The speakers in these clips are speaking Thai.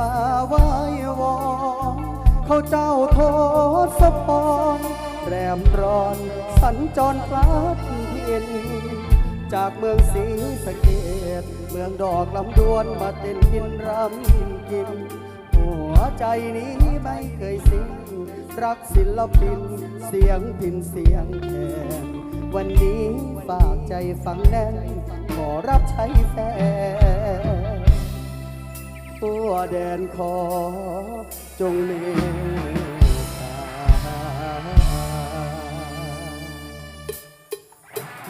มาไหว้วอนเขาเจ้าโทษพรแรมร้อน สัญจรพลัดเพียนจากเมืองศรีสะเกดเมืองดอกลำดวนมาเต้นกินรำกิน หัวใจนี้ไม่เคยสิ้นรักศิลปิน เสียงพินเสียงแคนวันนี้ฝากใจฟังแน่น ขอรับใช้แฟน ตัวแดนขอจงเมตตา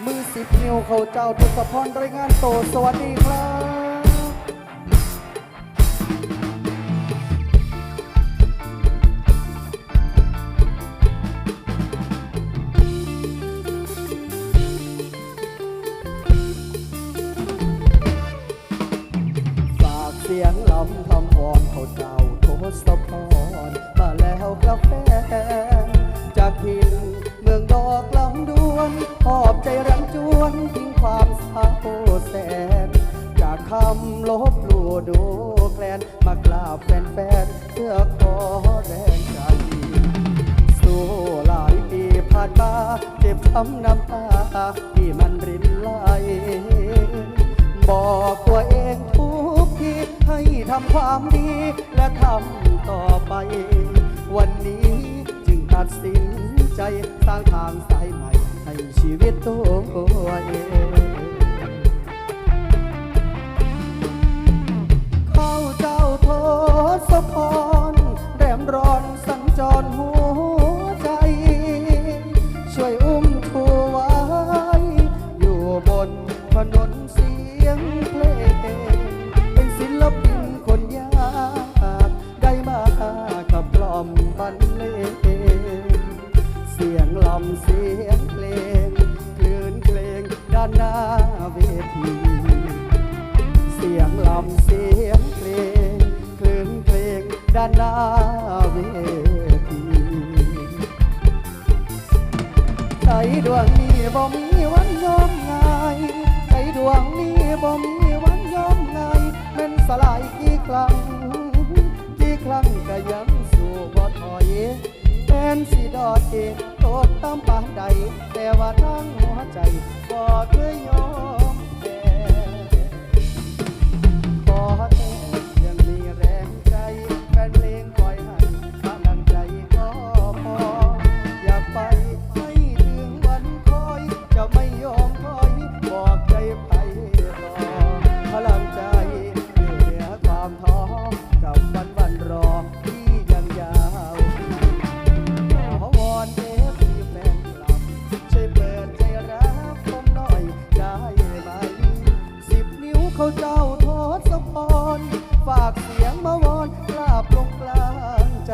มือสิบนิ้วเขาเจ้าทุกสะพรรายงานโตสวัสดีครับ เจ็บช้ำน้ำตาที่มันรินไหลบอกตัวเองทุกทีให้ทำความดี และทำต่อไป วันนี้จึงตัดสินใจสร้างทางสายใหม่ให้ชีวิตตัวเองเข้าเจ้าโทษพรแรมร้อน นสิดอดเองโตดตามปานใด แต่ว่าทั้งหัวใจบ่เคยยอม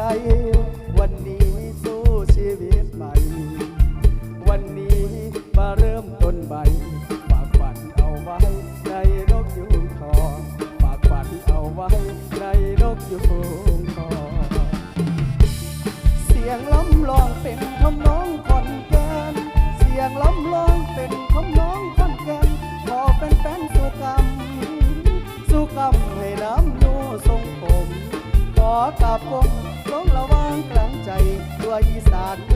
วันนี้สู้ชีวิตใหม่ วันนี้มาเริ่มต้นใหม่ฝากฝันเอาไว้ในนกยุงทองฝากฝันเอาไว้ในนกยุงทอง เสียงล้ำลองเป็นทำน้องคอนแกนเสียงล้ำลองเป็นทำน้องคอนแกนขอเป็นแฟนสุกรรมสุกรรมให้น้ำนูทรงผมขอกราบผม กลางใจตัวอีสาน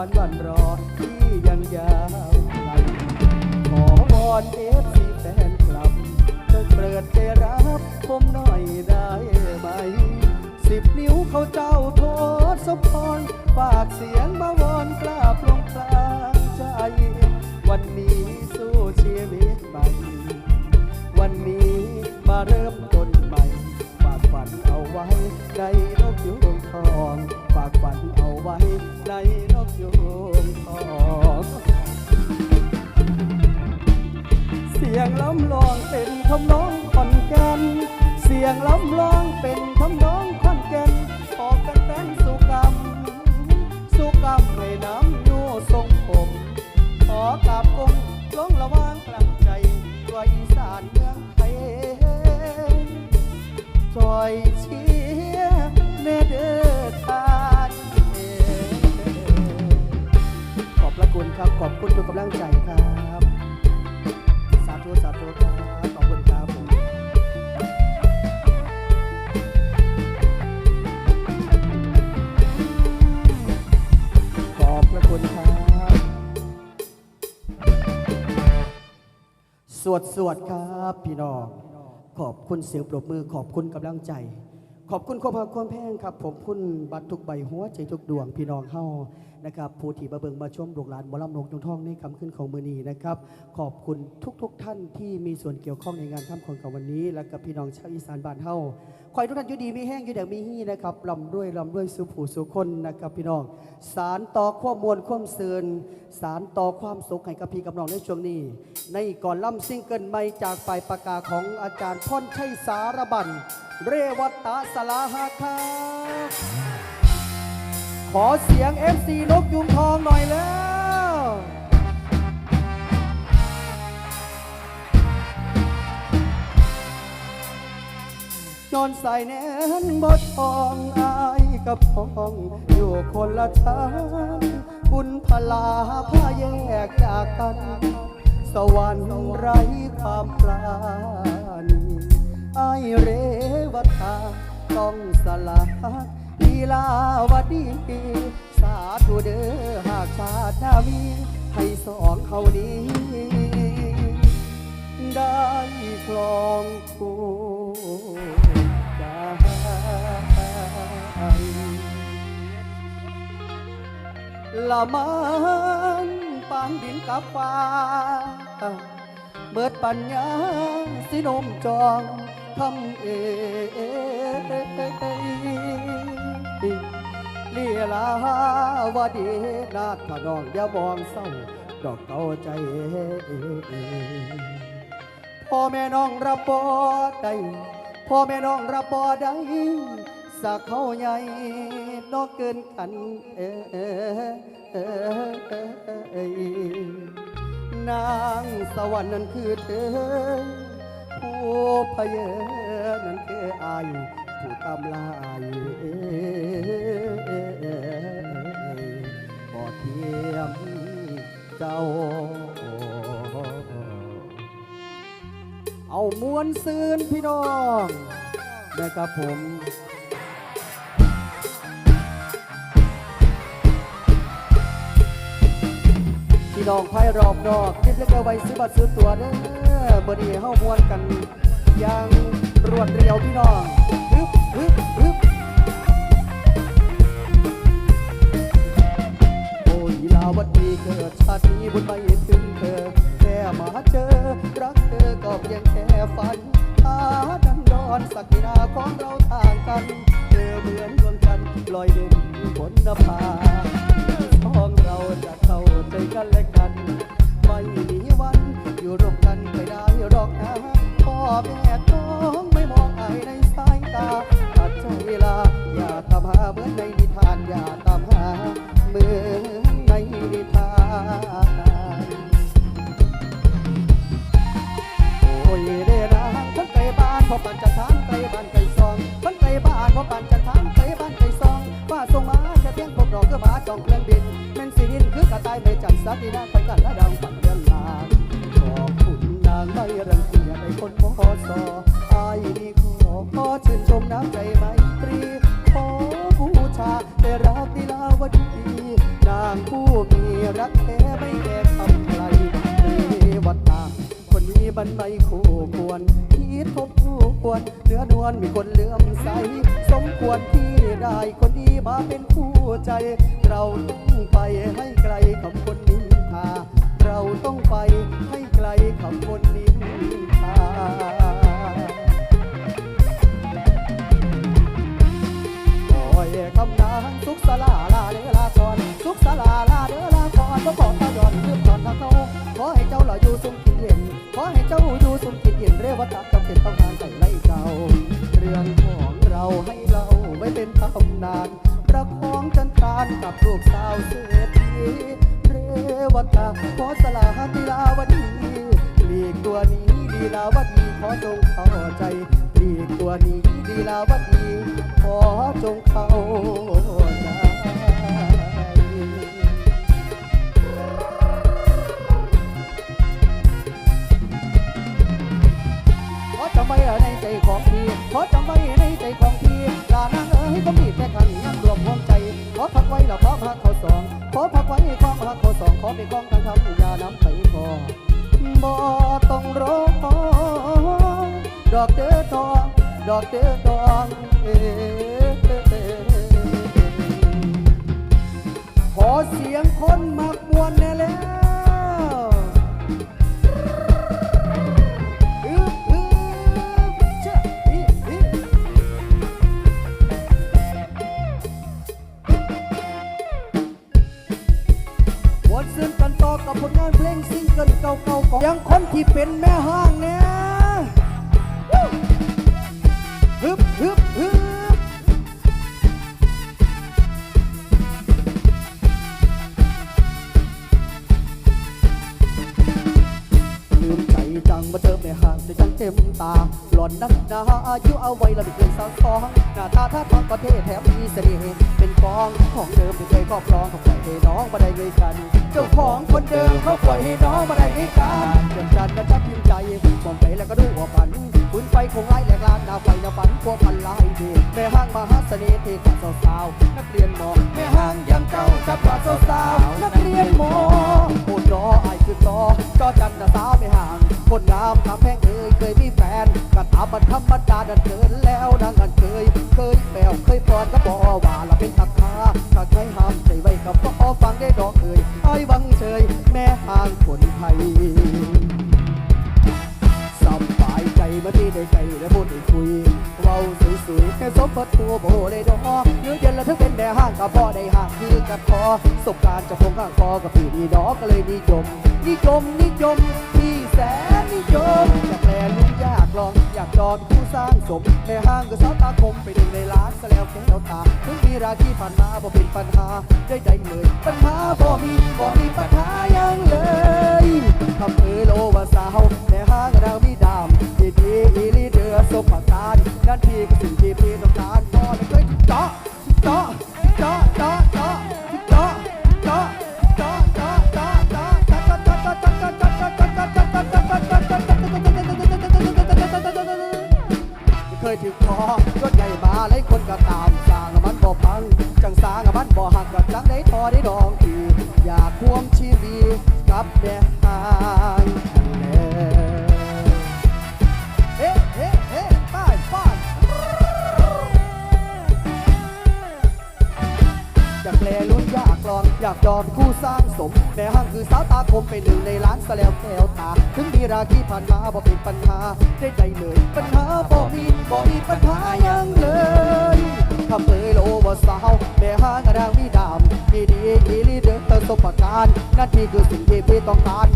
ฝันวันรอ ทำนองขอนแก่นเสียงล้ำลองเป็นทำนองขอนแก่นออกกันเป็นสุกรรม สุกรรมให้น้ำยูทรงผมขอกราบกงลงระวางกลางใจด้วยอีสานเมืองไทยจอยเชียเนเดอร์ทานขอบพระคุณครับ ขอบคุณทุกกำลังใจครับ สาธุ สาธุ สวดสวดครับพี่น้องขอบคุณเสียงปรบมือขอบคุณกำลังใจ ขอบคุณความรักความแพงครับ ผมคุณบัตรทุกใบหัวใจทุกดวงพี่น้องเฮา นะครับผู้ที่มาเบิงมาชมดวงหลานหมอลำนงตรงท่องในคำขึ้นของมือนีนะครับ ขอบคุณทุกๆทท่านที่มีส่วนเกี่ยวข้องในงานค่ำของของวันนี้ และกับพี่น้องชาวอีสานบ้านเฮาขอให้ทุกท่านอยู่ดีมีแห้งอยู่แดงมีฮี่นะครับลำด้วยลำด้วยสุผูสุคนนะครับพี่น้อง สารต่อความมวลความเสื่นสารต่อความสุขให้กับพี่กับน้องในช่วงนี้ ในก่อนล่ำซิงเกิลใหม่จากฝ่ายประกาศของอาจารย์พ่อนชัยสารบันเรวัตตะสลาหะครับ ขอเสียง FC นกยุงทองหน่อยแล้วนอนใส่แน่นบดทองอายกับพองอยู่คนละทางบุญพลาพาแยกจากกัน สวรรค์ไร้ความปราณีไอายเรวตาต้องสละ ลีลาวดีสาธุเด้อหากชาตินามีให้สองเขานี้ ได้คลองคู่กันละมันปางดินกับฟ้าเบิดปัญญาสินมจองคำเอ๋เลียลาวาดีนาดขนองอย่ามองเศร้าดอกเก้าใจพ่อแม่น้องรับบ่ได้พ่อแม่น้องรับบ่ได้สักเขาใหญ่นอกเกินกันเออเอเอเอนางสวรรค์นั้นคือเธอผู้พเยนั้นคืออายผู้ตำลาย เจ้าเอามวนซืนพี่น้องนะครับผมพี่น้องไพ่รอบนอกคิดเล็กเอาไว้ซื้อบัตรซื้อตั๋วเด้อบดีเฮ้ามวนกันอยังรวดเร็วพี่น้องฮึบฮึบาวันปีเกิดชาตินี้บุญไม่ถึงเธอ แค่มาเจอ รักเธอก็เพียงแค่ฝันตาดันดอนสักดินาของเราต่างกัน เธอเหมือนดวงจันทร์ลอยเด่นบนนภา รักแท้ไม่แอบทำใครมีวัฒนาคนนี้บันไม่คู่ควรคิดทบทวรเนื้อนวลมีคนเลื่อมใส สมควรที่ได้คนดีมาเป็นคู่ใจ เราต้องไปให้ไกลกับคนนี้ทา เราต้องไปให้ไกลกับคนนี้ทาคำนางสุขสลาลาเลลาซอนสุขสลา ก็บอกตาย่อนเพื่อตอนเขาขอให้เจ้าหล่ออยู่สุขกินเย็นขอให้เจ้าอยู่สุขกินเย็นเรียกว่าตัดจำเป็นต้องงานใส่ไล่เจ้า เรื่องของเราให้เราไม่เป็นตำนานประคองจันทรานกับลูกสาวเศรษฐีเรวตาขอสลาทีลาวันนี้ลีกตัวนี้ดีลาวันนี้ขอจงเข้าใจหลีกตัวนี้ดีลาวันนี้ขอจงเข้าใจ ไว้ในใจของพี่ขอจำไว้ในใจของพี่ลานางเอ๋ยก็มีแต่ขันยังรวมหัวใจขอพักไว้แล้วขอพักข้อสองขอพักไว้ขอพักเขาสองขอไปกองทางคำย่าน้ำไปพอบ่ต้องรอดอกเตอทองดอกเตอทองเอขอเสียงคนมากวนแน่แล้ว เพลงซิงเกิลเก่าๆของยังคนที่เป็นแม่ห้างเนี่ย น้ำนาอายุเอาไว้เราไม่เงินสาวสองหน้าตาท่าทางก็เท่แถมมีเสน่ห์เป็นกองของเดิมไม่เคยครอบครองของใครให้น้องมาได้ด้วยกันเจ้าของคนเดิมเขาปล่อยให้น้องมาได้ด้วยกันจำจันนะจับยิ้มใจมองไปแล้วก็ดูว่าปันคุณไฟคงไล่แหลกลานหน้าไฟหน้าฝันกลัพันลายดีแม่ห้างมหาเสน่ห์เทศสาวสาวนักเรียนมอแม่ห้างยังเก่าจับปาวสาวนักเรียนมอ รอไอ้คือรอจอจันทร์สาวไม่ห่าง คนงามทำแพงเอ่ยเคยมีแฟนกระทำมันธรรมดาดันเกินแล้วนางกันเคย เคยแมวเคยปอนก็บอกว่าเราเป็นตักคาถ้าใครห้ามใจไว้กับพ่อฟังได้ดอกเอ่ยไอ้บังเฉยแม่ห่างคนไทยสบายใจมาที่ได้ใจและพูดได้คุยุยแค่สมบัติตัวโบเด้ดอกเนื้อยันแล้วถึกเป็นแม่ห้างกับพ่อได้ห่างคือกับคอสบการจะคงข้างคอกับพี่นี่ดอกก็เลยนิยมนิยมนิยมที่แสนนิยมจะแม่ลุงยาากลองอยากจอดคู่สร้างสมในห้างก็สาวตาคมไปดึงในร้านก็แล้วแก้วตาถึงมีราที่ผ่านมาบ่เป็นปัญหาได้ใจเลยปัญหาบ่มีบ่มีปัญหายังเลยทำเออโลว่าสาวในห้างนางมีดามดีดีอีลีเดือสมปาะการนั่นพี่ก็สิ่งที่พี่ต้องการพ่อเลยยเจาะเจาะเจาะเจาะ หญ่มาหลายคนก็ตามสร้างมันบ่พังจังสร้างมันบ่หักก็จังได้ทอได้ดองที ลองอยากดอนคู่สร้างสม แม่ห้างคือสาวตาคมเป็นหนึ่งในร้านสแล้วแก้วตา ถึงมีราคีผ่านมาบ่เป็นปัญหา ได้ใจเลย ปัญหาบอกมีบอกมีปัญหายังเลยคำเอยโลว่าสาวแม่ห้างกระด้างมีดามมีดีอีลีเด้อเติมสมประการนั่นที่คือสิ่งที่พี่ต้องการ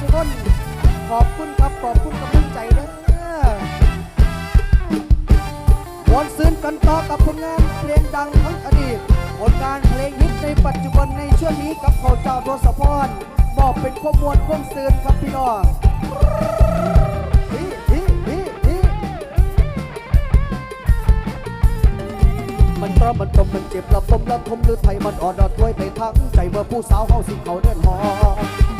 สุภูสุคนขอบคุณครับขอบคุณกำลังใจเด้อวนซื้นกันต่อกับผลงานเพลงดังทั้งอดีตผลงานเพลงฮิตในปัจจุบันในช่วงนี้กับเขาเจ้าทศพรมอบเป็นข้อมวลข้อมซื้นครับพี่น้องมันตรอมันตมมันเจ็บระบมระทมหรือไทยมันอ่อนดอดถ้วยไปทั้งใจเมื่อผู้สาวเฮาสิเขาเดินหอ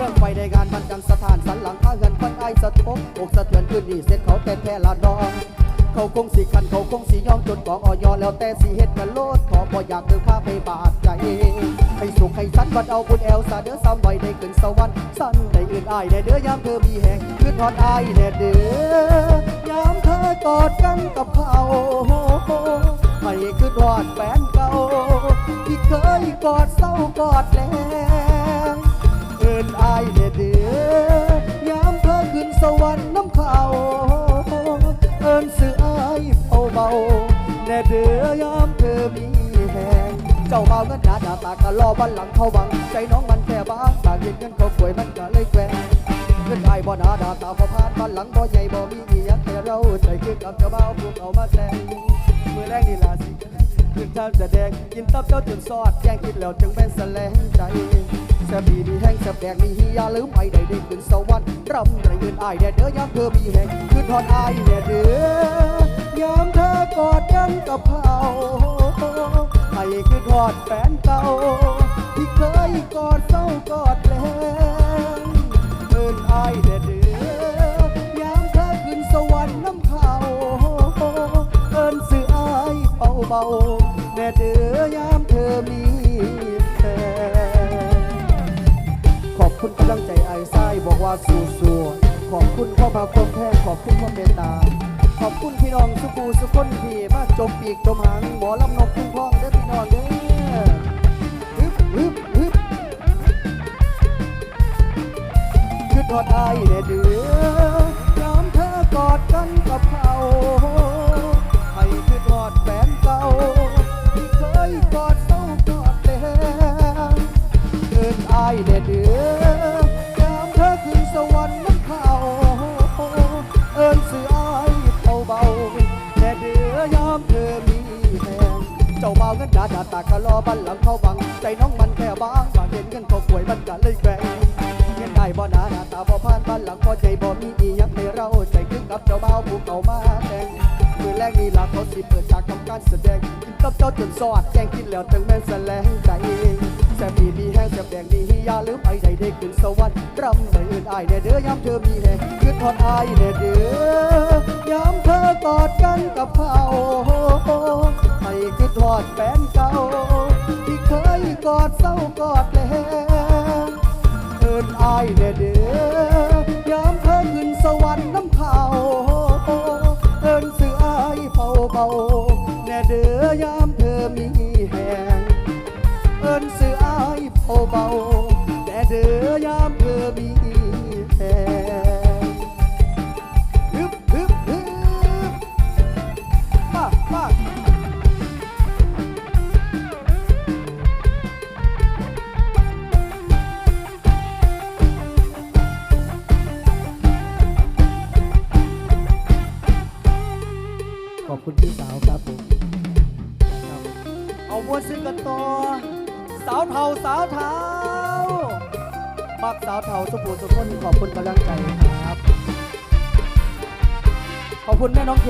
เรื่องไฟในงานมันกันสถานสันหลังข้าเงินควันไอสะทบอกสะเทือนขึ้นนี่เสร็จเขาแต่แท้ละดองเขาคงสีคันเขาคงสีย่องจนกองออยอแล้วแต่สีเฮ็ดกันโลดขอบ่อยากเดินข้าไปบาดใจให้สุขให้สันบัดเอาบุญแอลสาเด้อซ้ำไว้ได้ขึ้นสวรรค์สั้นได้อื่นอายแน่เด้อยามเธอมีแหงขึ้นทอดอายแน่เด้อยามเธอกอดกันกับเขาให้คือทอดแฟนเก่าที่เคยกอดเศร้ากอดแรงเอินอายเด้อเด้อยามเธอขึ้นสวรรค์น้ำเขาเอินสื่ออายเบาเบาๆแน่เด้อยามเธอมีแหงเจ้าเบาเงินหนาหน้าตากะรอบันหลังเขาบัง ใจน้องมันแค่บางตากเห็นเงินเขาป่วยมันก็เลยแกวงเงินไอ้บ่หนาดาตาบ่พานบ้านหลังบ่ใหญ่บ่มีอีหยังแต่เราใจคือกับเจ้าเบาพวกเอามาแต่งมือแรกนี่ล่ะสิขึ้นทางแสดงกินตับเจ้าจนซอดแจ้งกินแล้วจึงเป็นแสลงใจ แซ่บดีดีแห้งแซ่บแดงนี่อย่าลืมไปได้ได้ขึ้นสวรรค์รำไรเงินอายแน่เด้อยามเธอมีแห้งคือทอดอ้ายแน่เด้อยามเธอกอดกันกับเขาให้คือทอดแฟนเก่าที่เคยกอดเศร้ากอดแลงเอินอายแด่เดือยามเธอขึ้นสวรรค์น้ำเขาเอินสื่ออายเบาเบาแด่เดือยามเธอมี คุณกำลังใจไอ้ไส้บอกว่าสู้สู้ขอบคุณพ่อพาความแพงขอบคุณพ่อเมตตา ขอบคุณพี่น้องสุกูสุคนที่มาจมปีกจมหางหมอลำนกคุ้มครองเด้อพี่น้องเด้อฮึบฮึบฮึบคือทอดอายแน่เดือยามเธอกอดกันกับเขาาตากะลอบันหลังเข้าบัง ใจน้องมันแค่บางฝากเห็นเงินเขาป่วยมันกะเลยแกว่งเงินได้บ่หนาหน้าตาบ่ผ่านบันหลังพอใจบ่มีอีหยังให้เราใจคึกกับเจ้าบ่าวผู้เก่ามาแต่งมือแรกนี่ล่ะเขาสิเปิดฉากทำการแสดงกินตับเจ้าจนสอดแจ้งกินแล้วถึงแม่นแสลงใจ แซ่บดีมีแห้งแซ่บแดงดีอย่าลืมไปใดได้ขึ้นสวรรค์รำใส่อื่นอายแน่เด้อยามเธอมีแหงคือทอดอายแน่เด้อยามเธอกอดกันกับเขาให้คือทอดแฟนเก่าที่เคยกอดเศร้ากอดแลงเอินอายแน่เด้อยามเธอขึ้นสวรรค์น้ำเขาเอินสื่ออายเบาเบา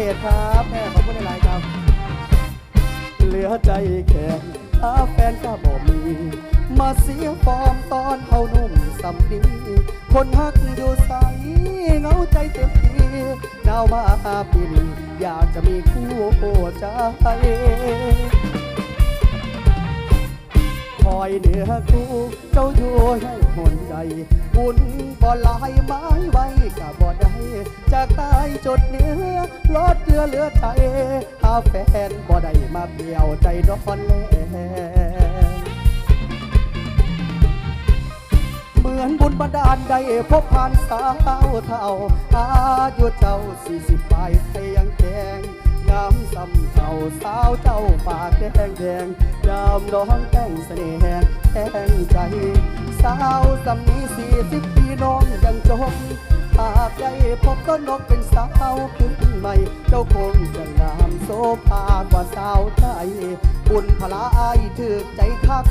อบคุณแม่น้องเขตครับแม่ขอบคุณในลน์ครับ เหลือใจแข็งหาแฟนก็บ่มี มาเสียฟอร์มตอนเอานุ่มสำนีคนฮักอยู่ใสเงาใจเต็มทีหนาวมาปีนอยากจะมีคู่ใจคอยเหนือคู่เจ้าอยู่ให้หนใจบุญ บ่ลายไม้ไว้กับบ่ได้จากตายจดเนื้อลดเกลือเหลือใจหาแฟนบ่ได้มาเปลี่ยวใจร้อนแลเมื่มือนบุญบันดาลได้พบผ่านสาวเท่าอายุเจ้าสี่สิบปลายไทยยังแดง งามสำเท่าสาวเจ้าปากแดงแดงยามร้องแต่งเสน่ห์แห้งใจ สาวสำนี้สี่สิบปีน้องยังจมหากได้พบก็นกเป็นสาวขึ้นใหม่ เจ้าคงจะงามโซภากว่าสาวไทยบุญพลาอายถึกใจคัก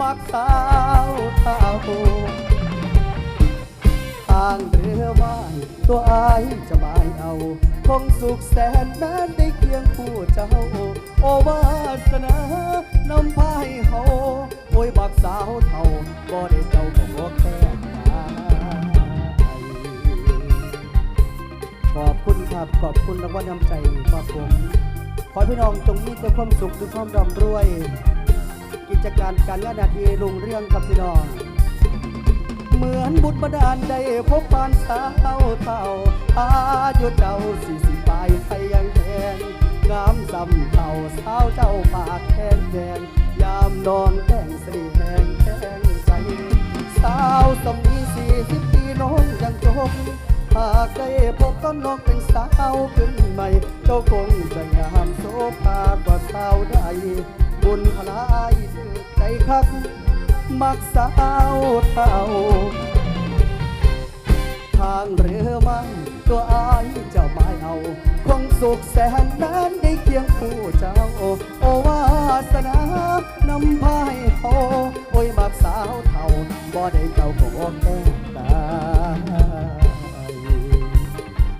มักสาวเท่า ทางเรือไม้ตัวอายจะหมายเอา คงสุขแสนนานได้เคียงคู่เจ้า โอวาสนานำพาให้เฮาโอ้ยบักสาวเท่าบ่ได้เจ้าก็แค่ขอบคุณครับ ขอบคุณรางวัลน้ำใจครับผมขอพี่น้องจงมีแต่ความสุขและความร่ำรวย กิจการการงานหนาทีรุ่งเรื่องครับพี่น้อง เหมือนบุตรบดาลได้พบปานสาวเท่าอายุเจ้าสี่สิบปลายไทยยังแทงงามสำเท่าสาวเจ้าปากแทนแดงยามนอนแต่งสีแหงแทงใจสาวสมีสี่สิบปีน้องยังจมหากได้พบก็น้องเป็นสาวขึ้นใหม่ เจ้าคงจะงามโสภากว่าสาวใดบุญพลายใจคัก มักสาวเท่าทางเรือมันตัวอายเจ้าไม่เอา คงสุขแสนนานได้เคียงคู่เจ้า โอวาสนานำพายโอโอ้ยมักสาวเท่าบ่ได้เจ้าก็แก้ตาย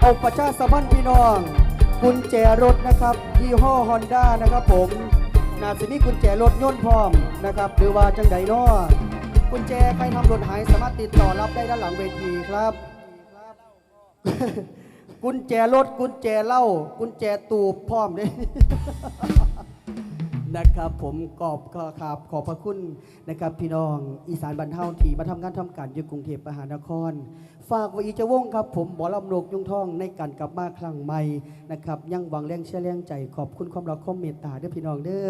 เอาประชาสัมพันธ์พี่น้องกุญแจรถนะครับ ยี่ห้อฮอนด้านะครับผม นาสิมีกุญแจรถยนต์พร้อมนะครับ หรือว่าจังใดน้อกุญแจใครทำรถหายสามารถติดต่อรับได้ด้านหลังเวทีครับ กุญแจรถกุญแจเหล้ากุญแจตูบพร้อมเลยนะครับผมกอบก็ครับขอบพระคุณนะครับ พี่น้องอีสานบรรเทาที่มาทำงานทำการอยู่กรุงเทพมหานคร ฝากไว้อีจะวงครับ ผมบอลำโลกยุ่งท่องในการกลับมาครั้งใหม่นะครับ ยังหวังแรงเชื่อแรงใจขอบคุณความรักความเมตตาเด้อพี่น้องเด้อ